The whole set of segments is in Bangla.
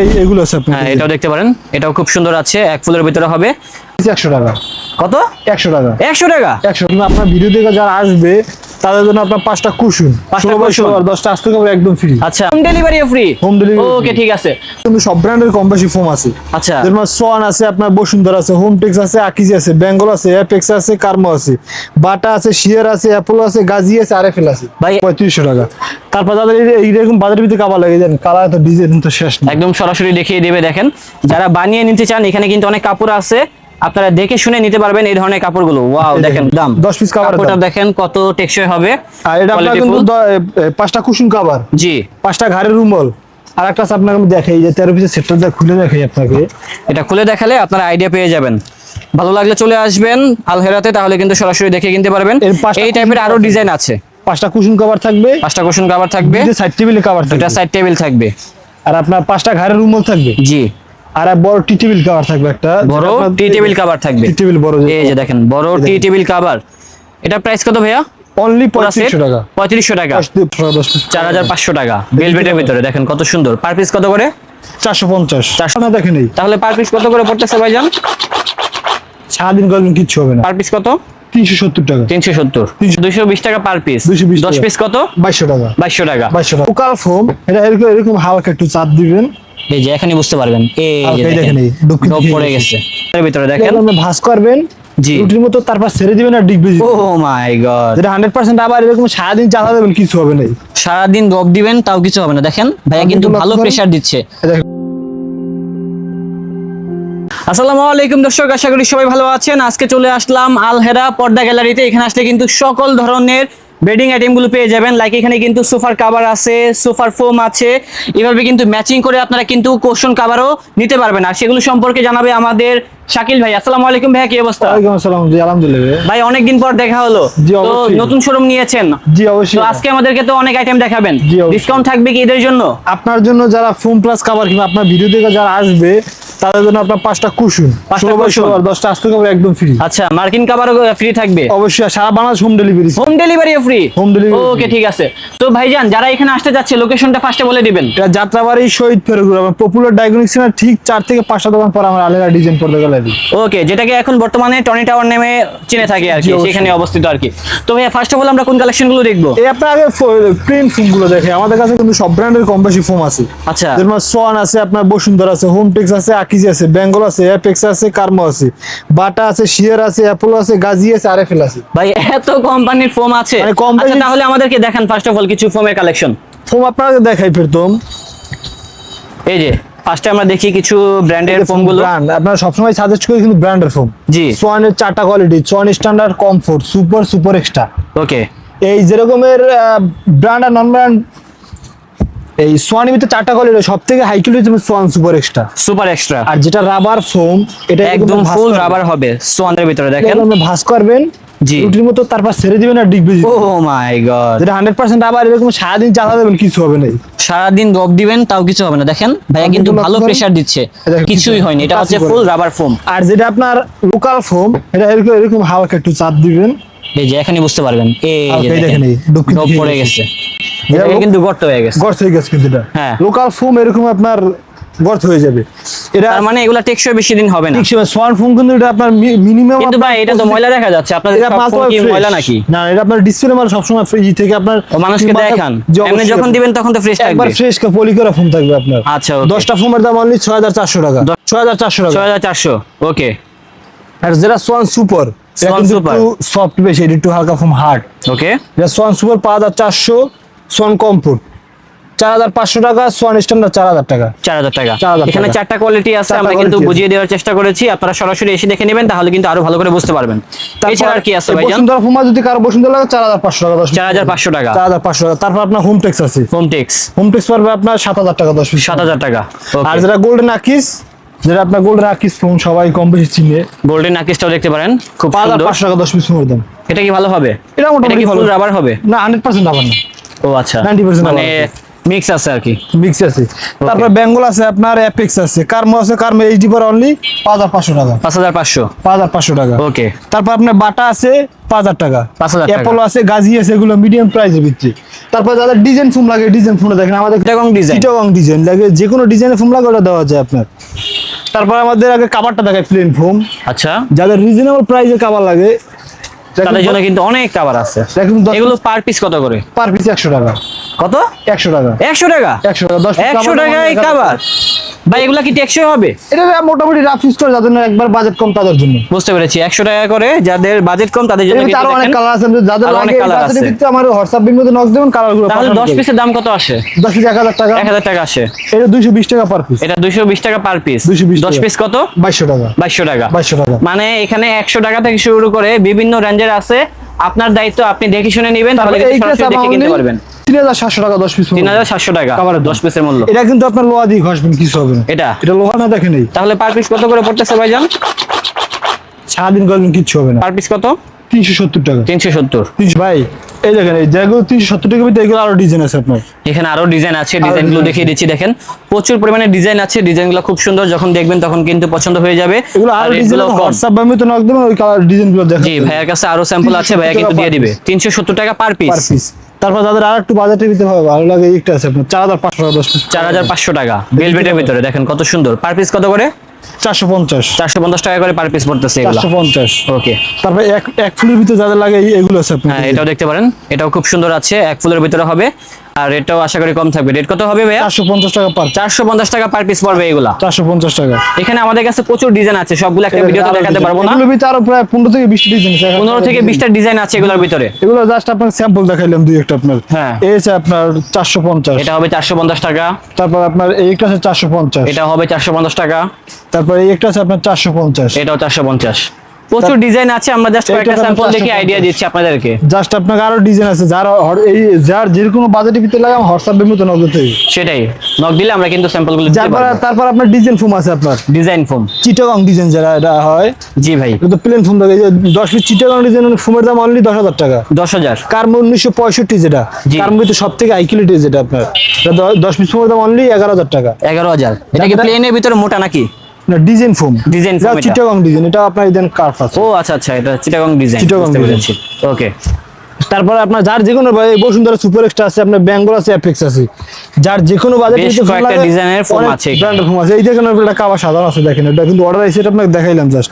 এই এগুলো আছে হ্যাঁ এটাও দেখতে পারেন। এটাও খুব সুন্দর আছে এক ফুলের ভিতরে হবে। একশো টাকা। কত? একশো টাকা। একশো টাকা? একশো আপনার ভিডিও দেখে যারা আসবে তাদের জন্য আপনার পাঁচটা কুসুন ষোলো বাই কুশন। ষোলো দশটা আস্তে কাপড় একদম ফ্রি আচ্ছা home delivery free Home delivery okay ঠিক আছে। কিন্তু সব ব্র্যান্ডের কম বেশি ফোম আছে। আচ্ছা। যেমন সোয়ান আছে আপনার বসুন্ধরা আছে হোমটেক্স আছে আকিজি আছে বেঙ্গল আছে অ্যাপেক্স আছে কার্মো আছে বাটা আছে শিয়ার আছে অ্যাপোলো আছে গাজি আছে আরএফএল আছে। ভাই পঁয়ত্রিশশো টাকা। তারপর তাদের এই- এইরকম বাজারের ভিতরে কাবার দেন কালার তো ডিজাইন তো শেষ নেই একদম সরাসরি দেখিয়ে দেবে দেখেন। যারা বানিয়ে নিতে চান এখানে কিন্তু অনেক কাপড় আছে। আপনারা দেখে শুনে নিতে পারবেন এই ধরনের কাপড়গুলো। ওয়াও দেখেন দাম 10 piece cover কাপড়টা দেখেন কত টেকসই হবে। আর এটা আপনার কিন্তু পাঁচটা কুসুম কাবার জি। পাঁচটা ঘাড়ের রুমল। আর একটা আপনাকে আমি দেখাই যে তেরো পিসের সেটটা খুলে দেখাই আপনাকে। এটা খুলে দেখালে আপনারা আইডিয়া পেয়ে যাবেন। ভালো লাগলে চলে আসবেন আলহেরাতে তাহলে কিন্তু সরাসরি দেখে কিনতে পারবেন। এই টাইপের আরও ডিজাইন আছে। পাঁচটা কুসুম কাবার থাকবে। পাঁচটা কুশন কাভার থাকবে। সাইড টেবিলে দুটা থাকবে। সাইড টেবিল থাকবে। আর আপনার পাঁচটা ঘাড়ের রুমল থাকবে। জি। আর বড় টি টেবিল কাভার থাকবে একটা। বড় টি টেবিল কাভার থাকবে। টি টেবিল বড় এই যে দেখেন বড় টি টেবিল কাভার এটা প্রাইস কত ভাইয়া? অনলি পুরা set? পঁয়ত্রিশশো টাকা। পঁয়ত্রিশশো টাকা। দশ দিয়ে পনেরো, দশ পিস চার হাজার পাঁচশো টাকা। বেলভেটের ভিতরে দেখেন কত সুন্দর। পার পিস কত করে? চারশো পঞ্চাশ। চারশো না দেখেন এই তাহলে পার পিস কত করে পড়তেছে ভাইজান? সারাদিন করবেন কিচ্ছু হবে না। পার পিস কত? তিনশো সত্তর টাকা। তিনশো সত্তর। দুইশো বিশ টাকা পার পিস 220 দশ টাকা। পিস কত? বাইশশো টাকা। বাইশশো টাকা। বাইশশো টাকা লোকাল ফোম এটা এরকম এরকম হালকা একটু চাপ দিবেন। এই যে এখানে বুঝতে পারবেন। এই যে দেখেন ডব পড়ে গেছে। এর ভিতরে দেখেন। এরকম ভাঁজ করবেন জি। রুটির মতো তারপর ছেড়ে দিবেন আর ডিগবে ও মাই গড যেটা হান্ড্রেড পার্সেন্ট আবার এরকম সারাদিন চালা দেবেন কিছু হবে না। সারাদিন রব দিবেন তাও কিছু হবে না। দেখেন ভাইয়া কিন্তু ভালো প্রেসার দিচ্ছে। আসসালামু আলাইকুম দর্শক আশা করি সবাই ভালো আছেন। আজকে চলে আসলাম আলহেরা পর্দা গ্যালারিতে। এখানে আসলে কিন্তু সকল ধরনের বেডিং আইটেমগুলো পেয়ে যাবেন। লাইক এখানে কিন্তু সোফার কাভার আছে সোফার ফোম আছে। এভাবে কিন্তু ম্যাচিং করে আপনারা কিন্তু কোশন কাভারও নিতে পারবেন। আর সেগুলো সম্পর্কে জানাবে আমাদের শাকিল ভাই। আসসালামু আলাইকুম ভাই কি অবস্থা? ওয়ালাইকুম আসসালাম জি আলহামদুলিল্লাহ। ভাই অনেকদিন পর দেখা হলো। তো নতুন শোরুম নিয়েছেন। জি অবশ্যই। তো আজকে আমাদেরকে তো অনেক আইটেম দেখাবেন। ডিসকাউন্ট থাকবে কি এদের জন্য? আপনার জন্য যারা ফোম প্লাস কাভার কিংবা আপনার ভিডিও দেখে যারা আসবে তাদের জন্য আপনার পাঁচটা কুসুন পাঁচটা কুশন। আর দশটা আস্তে কাভার একদম ফ্রি আচ্ছা মার্কিন কাভারও ফ্রি থাকবে? অবশ্যই সারা Bangladesh home delivery home delivery free Home delivery okay ঠিক আছে। তো ভাইজান যারা এখানে আসতে যাচ্ছে লোকেশনটা ফার্স্টে বলে দিবেন। এটা যাত্রাবাড়ি শহীদ ফেরগুলো পপুলার ডায়াগনিক সেন্টার ঠিক চার থেকে পাঁচটা দোকান পর আমার আলেরা ডিজাইন পড়তে গেলে ওকে যেটাকে এখন বর্তমানে টনি টাওয়ার নামে চিনে থাকে আর কি। সেখানে অবস্থিত আর কি। তো ভাইয়া ফার্স্ট অফ অল আমরা কোন কালেকশনগুলো দেখব? এই আপনার আগে প্রিন্ট ফোমগুলো দেখে আমাদের কাছে কিন্তু সব ব্র্যান্ডের কম বেশি ফোম আছে। আচ্ছা। যেমন সোয়ান আছে আপনার বসুন্ধরা আছে হোমটেক্স আছে আকিজি আছে বেঙ্গল আছে অ্যাপেক্স আছে কার্মো আছে বাটা আছে শিয়ার আছে অ্যাপোলো আছে গাজি আছে আরএফএল আছে। ভাই এত কোম্পানির ফোম আছে। মানে আচ্ছা তাহলে আমাদেরকে দেখান ফার্স্ট অফ অল কিছু ফোমের কালেকশন ফোম আপনাকে দেখাই ফিরতম এই যে ফার্স্টে আমরা দেখি কিছু ব্র্যান্ডের ফোমগুলো ব্র্যান্ড আপনারা সবসময় সাজেস্ট করি কিন্তু ব্র্যান্ডের ফোম জি। সোয়ানের চারটা quality Swan standard comfort super super extra okay এই যেরকমের ব্র্যান্ড আর নন ব্র্যান্ড এই সোয়ানের ভিতরে চারটা কোয়ালিটি সব থেকে high quality Swan super extra super extra আর যেটা রাবার ফোম এটা একদম ফুল রাবার হবে। সোয়ানের ভিতরে এটা দেখেন। আপনি ভাঁজ করবেন জি। রুটির মতো তারপর ছেড়ে দিবেন আর ডিগবে ও মাই গড যেটা হান্ড্রেড পার্সেন্ট আবার এরকম সারাদিন চালা দেবেন কিছু হবে না। সারাদিন রব দিবেন তাও কিছু হবে না। দেখেন ভাইয়া কিন্তু ভালো প্রেসার দিচ্ছে। কিছুই কিছু হয়নি। এটা হচ্ছে ফুল রাবার ফোম আর যেটা আপনার লোকাল ফোম এটা এরকম এরকম হালকা একটু চাপ দিবেন। এই যে এখানে বুঝতে পারবেন। এই যে দেখেন ডব পড়ে গেছে। কিন্তু গর্ত হয়ে গেছে। গর্ত হয়ে গেছে কিন্তু এটা। হ্যাঁ। লোকাল ফোম এরকম আপনার গর্ত হয়ে যাবে। এটা মানে এগুলা টেকসই বেশি দিন হবে না। সোয়ান ফোম কিন্তু এটা আপনার মিনিমাম কিন্তু ভাই এটা তো ময়লা দেখা যাচ্ছে। আপনাদের এটা সব কি ময়লা নাকি? না এটা আপনার ডিসপ্লে মাল সবসময় ফ্রিজ থেকে আপনার মানুষকে দেখান। এমনি যখন দিবেন তখন তো ফ্রেশ একবার থাকবে। ফ্রেশ পলি করা ফোন থাকবে আপনার। আচ্ছা ওকে দশটা ফোমের দাম অনলি ছয় হাজার চারশো টাকা। ছয় হাজার চারশো টাকা। ছয় হাজার চারশো ওকে আর যেটা সোয়ান সুপার সফট বেশি এটা একটু হালকা ফোম হার্ড ওকে এটা সোয়ান সুপার পাঁচ হাজার চারশো সোয়ান কমফোর্ট চার হাজার পাঁচশো টাকা সোয়ান স্ট্যান্ডার্ড চার হাজার টাকা। চার হাজার টাকা। এখানে চারটা কোয়ালিটি আছে আমরা কিন্তু বুঝিয়ে দেওয়ার চেষ্টা করেছি। আপনারা সরাসরি এসে দেখে নেবেন তাহলে কিন্তু আরও ভালো করে বুঝতে পারবেন। এছাড়া আর কি আছে বসুন্ধরা ফোমা যদি কারও বসুন্ধরা লাগে চার হাজার পাঁচশো টাকা চার হাজার পাঁচশো টাকা। চার হাজার পাঁচশো টাকা। তারপর আপনার হোম টেক্স আছে। হোম টেক্স হোম টেক্স পারবে আপনার সাত হাজার টাকা দশ সাত হাজার টাকা। আর যেটা গোল্ডেন আকিস যেটা আপনার গোল্ডেন আকিস ফোন সবাই কম বেশি চিনে। গোল্ডেন নাকিসটাও দেখতে পারেন খুব সুন্দর। পাঁচশো টাকা দশ পিস ফোনের দাম। এটা কি ভালো হবে? এটা মোটামুটি কি ভালো রাবার হবে? না হান্ড্রেড পার্সেন্ট আবার না। ও আচ্ছা। 90% মানে মিক্স আছে আর কি। মিক্স আছে। তারপর বেঙ্গল আছে আপনার অ্যাপেক্স আছে। কার্মো আছে কার্মো এইচডি পর অনলি পাঁচ হাজার পাঁচশো টাকা। পাঁচ হাজার পাঁচশো। পাঁচ হাজার পাঁচশো টাকা। ওকে তারপর আপনার বাটা আছে পাঁচ হাজার টাকা। 5,000 টাকা। অ্যাপোলো আছে গাজি আছে এগুলো মিডিয়াম প্রাইসে বিক্রি। তারপর যাদের ডিজাইন ফোন লাগে ডিজাইন ফোনে দেখেন। আমাদের চিটাগং ডিজাইন চিটাগং ডিজাইন লাগে। যে কোনো ডিজাইনের ফোন লাগে ওটা দেওয়া যায় আপনার। তারপর আমাদের আগে কাবারটা দেখায় প্লেন ফোম আচ্ছা। যাদের রিজনেবল প্রাইসের কাবার লাগে তাদের জন্য কিন্তু অনেক কাবার আছে। এগুলো পার পিস কত করে? পার পিস একশো টাকা। কত? একশো টাকা। একশো টাকা? একশো টাকা একশো টাকায় মানে ভাই এগুলা কি টেকসই হবে? এটা মোটামুটি রাফ ইউজ করে যাদের না একবার বাজেট কম তাদের জন্য। বুঝতে পেরেছি। একশো টাকা করে যাদের বাজেট কম তাদের জন্য কিন্তু অনেক কালার আছে যাদের অনেক আছে। ভিতরে আমার বিল নক দেবেন কালারগুলো তাহলে দশ পিসের দাম কত আসে? দশ পিস এক হাজার টাকা। এক হাজার টাকা আসে। এটা দুইশো বিশ টাকা পার পিস এটা দুইশো বিশ টাকা পার পিস 220 দশ টাকা। পিস কত? বাইশশো টাকা। বাইশশো টাকা। বাইশশো টাকা। মানে এখানে একশো টাকা থেকে শুরু করে বিভিন্ন রেঞ্জের আছে আপনার দায়িত্ব আপনি দেখে শুনে নেবেন তাহলে দেখে কিনতে পারবেন। তিন হাজার সাতশো টাকা দশ পিস তিন হাজার সাতশো টাকা। দশ পিসের মূল্য। এটা কিন্তু আপনার লোহা দিয়ে ঘষবেন কিছু হবে না। এটা? এটা লোহা না দেখে নেই তাহলে পার পিস কত করে পড়তেছে ভাইজান? সারাদিন ঘষবেন কিচ্ছু হবে না। পার পিস কত? তিনশো সত্তর টাকা। তিনশো সত্তর। ভাই এই দেখেন এই যেগুলো তিনশো সত্তর টাকা ভিতরে এগুলো আরও ডিজাইন আছে আপনার। এখানে আরও ডিজাইন আছে ডিজাইন দেখিয়ে দিচ্ছি দেখেন। প্রচুর পরিমাণে ডিজাইন আছে ডিজাইন খুব সুন্দর যখন দেখবেন তখন কিন্তু পছন্দ হয়ে যাবে। এগুলো আরও ডিজাইন হোয়াটসঅ্যাপ বা তো নক দেবেন ওই কালার ডিজাইন দেখেন জি ভাইয়ের কাছে আরও স্যাম্পল আছে ভাইয়া 370 কিন্তু দিয়ে দিবে। তিনশো সত্তর টাকা পার পিস তারপর যাদের আর একটু বাজেটের ভিতরে হবে ভালো লাগে একটা আছে আপনার চার হাজার পাঁচশো টাকা চার হাজার পাঁচশো টাকা বেলভেটের ভিতরে দেখেন কত সুন্দর। পার পিস কত করে? চারশো পঞ্চাশ। চারশো পঞ্চাশ টাকা করে পার পিস পড়তেছে এগুলো। ওকে তারপর এক এক ফুলের ভিতরে যা লাগে এগুলো আছে হ্যাঁ এটাও দেখতে পারেন। এটাও খুব সুন্দর আছে। এক ফুলের ভিতরে হবে। আর রেটটাও আশা করি কম থাকবে। রেট কত হবে ভাইয়া? টাকা পার টাকা পার পিস পড়বে এগুলা। টাকা। এখানে আমাদের কাছে প্রচুর ডিজাইন আছে সবগুলো একটা ভিডিওতে দেখাতে পারব না? এগুলোর ভিতরে আরও প্রায় পনেরো থেকে বিশটা ডিজাইন আছে। পনেরো থেকে বিশটা ডিজাইন আছে এগুলোর ভিতরে। এগুলো জাস্ট আপনার স্যাম্পল দেখাইলাম দুই একটা আপনার। হ্যাঁ। এই আছে আপনার চারশো পঞ্চাশ। এটা হবে চারশো পঞ্চাশ টাকা। তারপর আপনার এই একটা আছে এটা হবে চারশো পঞ্চাশ টাকা। তারপর এই একটা আছে আপনার চারশো পঞ্চাশ। এটাও চারশো পঞ্চাশ। প্রচুর ডিজাইন আছে আমরা জাস্ট কয়েকটা স্যাম্পল দেখে আইডিয়া দিচ্ছি আপনাদেরকে। জাস্ট আপনাকে আরও ডিজাইন আছে যার এই যার যে কোনো বাজেটের ভিতরে লাগে হোয়াটসঅ্যাপের মতো নগদ হয়ে সেটাই। নক দিলে আমরা কিন্তু স্যাম্পলগুলো দিতে তারপর পারব। তারপর আপনার ডিজাইন ফোম আছে আপনার। ডিজাইন ফোম চিটাগং ডিজাইন যারা এটা হয়। জি ভাই। কিন্তু প্লেন ফোম যে দশ পিস চিটাগং ডিজাইন ফোমের দাম অনলি দশ হাজার টাকা। দশ হাজার। কার্মো উনিশশো পঁয়ষট্টি যেটা। জি। কার্মো কিন্তু সব থেকে আইকিলিটি যেটা আপনার। এটা দ- দশ পিস ফোমের দাম অনলি এগারো হাজার টাকা। এগারো হাজার। এটা কি প্লেনের ভিতরে মোটা নাকি? না ডিজাইন ফোম। foam এটা। চিটাগং ডিজাইন এটা আপনার দেন কার্ফ আছে। ও আচ্ছা আচ্ছা এটা Chittagong design Chittagong design। Okay. তারপরে আপনার যার যে কোনো বসুন্ধরা সুপার এক্সট্রা আছে আপনার বেঙ্গল আছে অ্যাপেক্স আছে। যার যে কোনো বাজেট বেশ কয়েকটা design-এর foam আছে এখানে। ব্র্যান্ডের ফোম আছে। এই দেখেন একটা কাবা সাধারণ আছে দেখেন এটা কিন্তু অর্ডার আছে এটা আপনাকে দেখাইলাম জাস্ট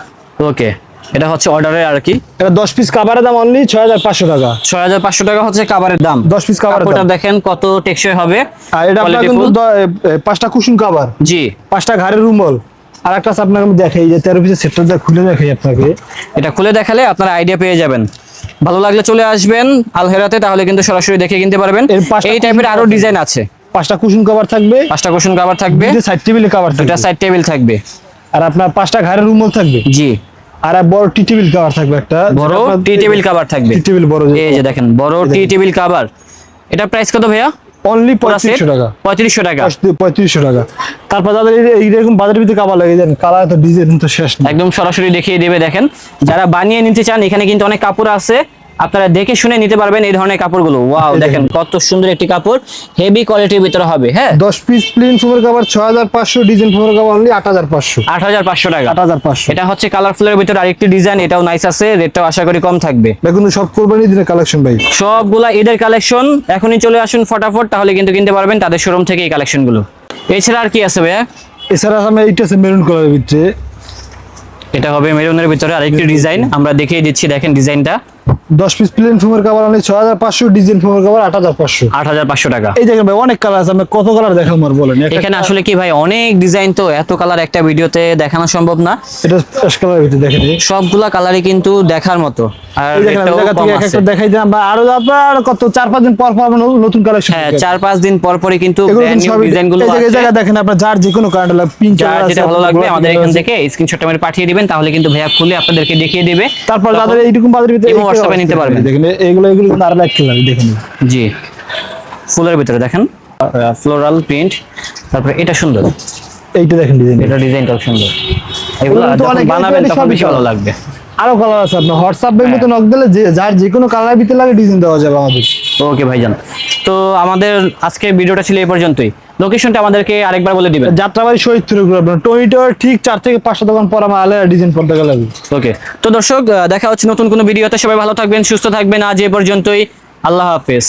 ওকে এটা হচ্ছে অর্ডারের আর কি? এটা দশ পিস কাবারের দাম অনলি ছয় হাজার পাঁচশো টাকা। ছয় হাজার পাঁচশো টাকা হচ্ছে কাবারের দাম। 10 piece কাভারের দাম। দেখেন কত টেকসই হবে আর এটা আপনার কিন্তু পাঁচটা কুসুম কাবার জি। পাঁচটা ঘাড়ের রুমল। আর একটা আপনাকে আমি দেখাই যে তেরো পিসের সেটটা খুলে দেখাই আপনাকে। এটা খুলে দেখালে আপনারা আইডিয়া পেয়ে যাবেন। ভালো লাগলে চলে আসবেন আলহেরাতে তাহলে কিন্তু সরাসরি দেখে কিনতে পারবেন। এই টাইপের আরও ডিজাইন আছে। পাঁচটা কুসুম কাবার থাকবে। পাঁচটা কুশন কাভার থাকবে। সাইড টেবিলে দুটা থাকবে। সাইড টেবিল থাকবে। আর আপনার পাঁচটা ঘাড়ের রুমল থাকবে। জি। আর বড় টি টেবিল কাভার থাকবে একটা। বড় টি টেবিল কাভার থাকবে। টি টেবিল বড় এই যে দেখেন বড় টি টেবিল কাভার এটা প্রাইস কত ভাইয়া? অনলি? পঁয়ত্রিশশো টাকা। পঁয়ত্রিশশো টাকা। পঁয়ত্রিশশো টাকা। তারপর তাদের এই- এইরকম বাজারের ভিতরে কাবার লাগিয়ে দেন কালার তো ডিজাইন তো শেষ একদম সরাসরি দেখিয়ে দেবে দেখেন। যারা বানিয়ে নিতে চান এখানে কিন্তু অনেক কাপড় আছে। আপনারা দেখে শুনে নিতে পারবেন এই ধরনের কাপড়গুলো। ওয়াও দেখেন কত সুন্দর একটি কাপড়। হেভি কোয়ালিটির ভিতরে হবে হ্যাঁ? দশ পিস প্লেন ছয় হাজার পাঁচশো ডিজাইন ফোমের কাবার অনলি আট হাজার পাঁচশো। আট হাজার পাঁচশো টাকা। আট হাজার পাঁচশো। এটা হচ্ছে কালারফুলের ভিতরে আরেকটি ডিজাইন এটাও নাইস আছে রেটটাও আশা করি কম থাকবে। দেখুন সব কোরবানি দিনের কালেকশন ভাই। সবগুলা ঈদের কালেকশন এখনই চলে আসুন ফটাফট তাহলে কিন্তু কিনতে পারবেন তাদের শোরুম থেকে এই কালেকশনগুলো এছাড়া আর কি আছে ভাইয়া? এছাড়া আমি এইটা আছে মেরুন কালারের ভিতরে। এটা হবে মেরুনের ভিতরে আরেকটি ডিজাইন আমরা দেখিয়ে দিচ্ছি দেখেন ডিজাইনটা দশ পিস প্লেন ফোমের অনলি ছয় হাজার পাঁচশো ডিজাইন ফোমের কাবার আট হাজার পাঁচশো। আট হাজার পাঁচশো টাকা। এই দেখেন ভাই অনেক কালার আছে আমি কত কালার আর বলেন? এখানে আসলে কি ভাই অনেক ডিজাইন তো এত কালার একটা ভিডিওতে দেখানো সম্ভব না। এটা ফ্রেশ ভিতরে দেখেন সবগুলা কালারই কিন্তু দেখার মতো। আর আমি জায়গা দেখাই দিলাম বা আরও আপনার কত চার পাঁচ দিন পর পর নতুন কালেকশন হ্যাঁ চার পাঁচ দিন পর পরই কিন্তু ডিজাইনগুলো এই আছে। দেখেন আপনার যার যে কোনো কালার পিঙ্ক যার যেটা ভালো লাগবে আমাদের এখান থেকে স্ক্রিনশট মেরে পাঠিয়ে দিবেন তাহলে কিন্তু ভাইয়া খুলে আপনাদেরকে দেখিয়ে দিবে। তারপর যাদের এইরকম বাজারের ভিতরে colour নিতে পারবেন। দেখেন এইগুলো এগুলো কিন্তু আরও লাইট কালার দেখেন। জি। ফুলের ভিতরে দেখেন। ফ্লোরাল প্রিন্ট তারপরে এটা সুন্দর। এইটা দেখেন ডিজাইন এটা ডিজাইনটাও সুন্দর। এগুলো এগুলো যখন বানাবেন তখন বেশি ভালো লাগবে। আরও কালার আছে আপনার। হোয়াটসঅ্যাপ এর মতো নক দিলে যে যার যে কোনো কালার ভিতরে লাগে ডিজাইন দেওয়া যাবে আমাদের। ওকে ভাইজান। তো আমাদের আজকে ভিডিওটা ছিল এই পর্যন্তই। লোকেশনটা আমাদেরকে আরেকবার বলে দিবেন। যাত্রাবাড়ি শহীদ তুলে আপনার টমেটোর ঠিক চার থেকে পাঁচশো দোকান পর আমার আলাদা ডিজাইন পর্দা গ্যালারি ওকে তো দর্শক দেখা হচ্ছে নতুন কোনো ভিডিওতে। সবাই ভালো থাকবেন সুস্থ থাকবেন। আজ এ পর্যন্তই। আল্লাহ হাফেজ।